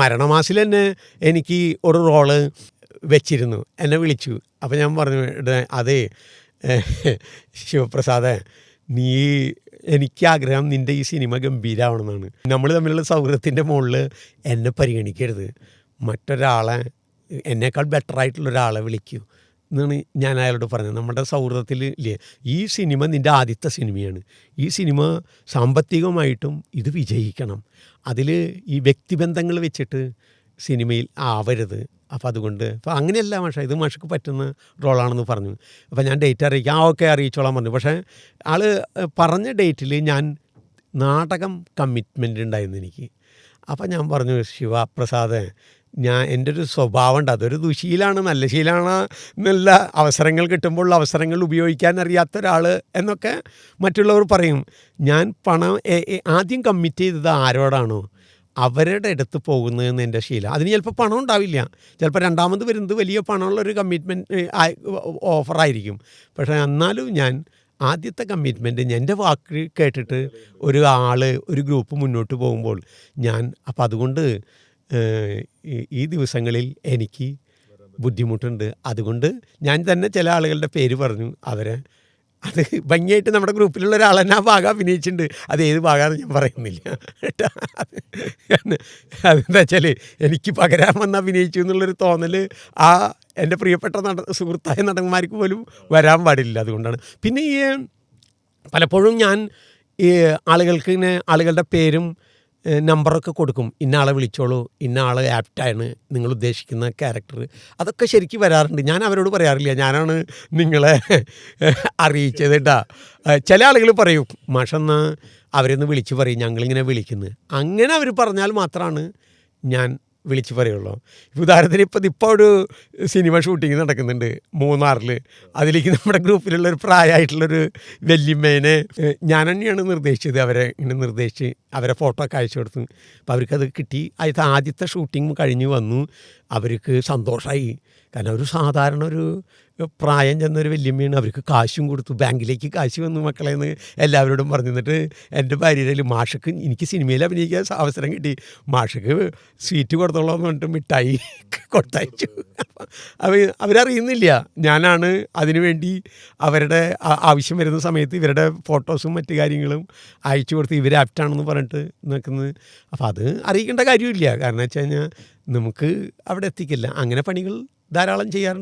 മരണമാസിൽ തന്നെ എനിക്ക് ഒരു റോൾ വെച്ചിരുന്നു. എന്നെ വിളിച്ചു. അപ്പോൾ ഞാൻ പറഞ്ഞു അതെ ശിവപ്രസാദേ നീ എനിക്ക് ആഗ്രഹം നിന്റെ ഈ സിനിമ ഗംഭീരമാവണമെന്നാണ് നമ്മൾ തമ്മിലുള്ള സൗഹൃദത്തിന്റെ മുകളിൽ എന്നെ പരിഗണിക്കരുത്. മറ്റൊരാളെ എന്നേക്കാൾ ബെറ്ററായിട്ടുള്ള ഒരാളെ വിളിക്കൂ. എന്നാണ് ഞാൻ അയാളോട് പറഞ്ഞത്. നമ്മുടെ സൗഹൃദത്തിൽ ഇല്ലേ? ഈ സിനിമ നിന്റെ ആദ്യത്തെ സിനിമയാണ്. ഈ സിനിമ സാമ്പത്തികമായിട്ടും ഇത് വിജയിക്കണം. അതിൽ ഈ വ്യക്തിബന്ധങ്ങൾ വെച്ചിട്ട് സിനിമയിൽ ആവരുത്. അപ്പോൾ അതുകൊണ്ട് അപ്പോൾ അങ്ങനെയല്ല മാഷ ഇത് മാഷക്ക് പറ്റുന്ന റോളാണെന്ന് പറഞ്ഞു. അപ്പോൾ ഞാൻ ഡേറ്റ് അറിയിക്കാം. ആ ഓക്കെ അറിയിച്ചോളാം പറഞ്ഞു. പക്ഷേ ആൾ പറഞ്ഞ ഡേറ്റിൽ ഞാൻ നാടകം കമ്മിറ്റ്മെന്റ് ഉണ്ടായിരുന്നു എനിക്ക്. അപ്പം ഞാൻ പറഞ്ഞു ശിവപ്രസാദ് ഞാൻ എന്റെ ഒരു സ്വഭാവം ഉണ്ട് അതൊരു ദുശീലാണ് നല്ല ശീലമാണ് നല്ല അവസരങ്ങൾ കിട്ടുമ്പോൾ അവസരങ്ങൾ ഉപയോഗിക്കാൻ അറിയാത്ത ഒരാൾ എന്നൊക്കെ മറ്റുള്ളവർ പറയും. ഞാൻ പണം ആദ്യം കമ്മിറ്റ് ചെയ്തത് ആരോടാണോ? അവരുടെ അടുത്ത് പോകുന്നതെന്ന് എന്റെ ശീലം. അതിന് ചിലപ്പോൾ പണം ഉണ്ടാവില്ല. ചിലപ്പോൾ രണ്ടാമത് വരുന്നത് വലിയ പണമുള്ള പണമുള്ളൊരു കമ്മിറ്റ്മെന്റ് ഓഫറായിരിക്കും പക്ഷേ എന്നാലും ഞാൻ ആദ്യത്തെ കമ്മിറ്റ്മെന്റ് എന്റെ വാക്ക് കേട്ടിട്ട് ഒരു ആൾ ഒരു ഗ്രൂപ്പ് മുന്നോട്ട് പോകുമ്പോൾ ഞാൻ അപ്പം അതുകൊണ്ട് ഈ- ദിവസങ്ങളിൽ എനിക്ക് ബുദ്ധിമുട്ടുണ്ട്. അതുകൊണ്ട് ഞാൻ തന്നെ ചില ആളുകളുടെ പേര് പറഞ്ഞു. അവരെ അത് ഭംഗിയായിട്ട് നമ്മുടെ ഗ്രൂപ്പിലുള്ള ഒരാൾ തന്നെ ആ ഭാഗം അഭിനയിച്ചിട്ടുണ്ട്. അത് ഏത് ഭാഗമാണെന്ന് ഞാൻ പറയുന്നില്ല. കേട്ടോ? അതെന്താ വെച്ചാൽ എനിക്ക് പകരാൻ വന്ന് അഭിനയിച്ചു എന്നുള്ളൊരു തോന്നൽ ആ എന്റെ പ്രിയപ്പെട്ട നട സുഹൃത്തായ നടന്മാർക്ക് പോലും വരാൻ പാടില്ല അതുകൊണ്ടാണ്. പിന്നെ ഈ പലപ്പോഴും ഞാൻ ഈ ആളുകൾക്ക് ഇങ്ങനെ ആളുകളുടെ പേരും നമ്പറൊക്കെ കൊടുക്കും. ഇന്ന ആളെ വിളിച്ചോളൂ ഇന്ന ആൾ ആപ്റ്റാണ് നിങ്ങൾ ഉദ്ദേശിക്കുന്ന ക്യാരക്ടർ അതൊക്കെ ശരിക്കും വരാറുണ്ട്. ഞാൻ അവരോട് പറയാറില്ല. ഞാനാണ് നിങ്ങളെ അറിയിച്ചത് കേട്ടാ. ചില ആളുകൾ പറയും മാഷെന്ന് അവരൊന്ന് വിളിച്ച് പറയും ഞങ്ങളിങ്ങനെ വിളിക്കുന്നത് അങ്ങനെ അവർ പറഞ്ഞാൽ മാത്രമാണ് ഞാൻ വിളിച്ച് പറയുള്ളൂ. ഇപ്പോൾ ഉദാഹരണത്തിന് ഇപ്പം ഇപ്പോൾ ഒരു സിനിമ ഷൂട്ടിംഗ് നടക്കുന്നുണ്ട് മൂന്നാറിൽ അതിലേക്ക് നമ്മുടെ ഗ്രൂപ്പിലുള്ള ഒരു പ്രായമായിട്ടുള്ളൊരു വല്യമ്മേനെ ഞാൻ തന്നെയാണ് നിർദ്ദേശിച്ചത് അവരെ ഇങ്ങനെ നിർദ്ദേശിച്ച് അവരെ ഫോട്ടോ ഒക്കെ അയച്ചു കൊടുത്തു. അപ്പോൾ അവർക്കത് കിട്ടി. അതിൽ ആദ്യത്തെ ഷൂട്ടിംഗ് കഴിഞ്ഞ് വന്നു. അവർക്ക് സന്തോഷമായി കാരണം ഒരു സാധാരണ ഒരു പ്രായം ചെന്നൊരു വല്യമ്മയാണ്. അവർക്ക് കാശും കൊടുത്തു. ബാങ്കിലേക്ക് കാശ് വന്നു മക്കളെ എന്ന് എല്ലാവരോടും പറഞ്ഞു. എന്നിട്ട് എന്റെ ഭാര്യയിൽ മാഷക്ക് എനിക്ക് സിനിമയിൽ അഭിനയിക്കാൻ അവസരം കിട്ടി. മാഷക്ക് സ്വീറ്റ് കൊടുത്തോളാം എന്ന് പറഞ്ഞിട്ട് മിഠായി കൊടുത്തയച്ചു. അവ അവരറിയുന്നില്ല. ഞാനാണ് അതിനുവേണ്ടി അവരുടെ ആവശ്യം വരുന്ന സമയത്ത് ഇവരുടെ ഫോട്ടോസും മറ്റു കാര്യങ്ങളും അയച്ചു കൊടുത്ത് ഇവർ ആപ്റ്റാണെന്ന് പറഞ്ഞിട്ട് നിൽക്കുന്നത്. അപ്പോൾ അത് അറിയിക്കേണ്ട കാര്യമില്ല. കാരണം വെച്ച് കഴിഞ്ഞാൽ നമുക്ക് അവിടെ എത്തിക്കില്ല. അങ്ങനെ പണികൾ ധാരാളം ചെയ്യാറുണ്ട്.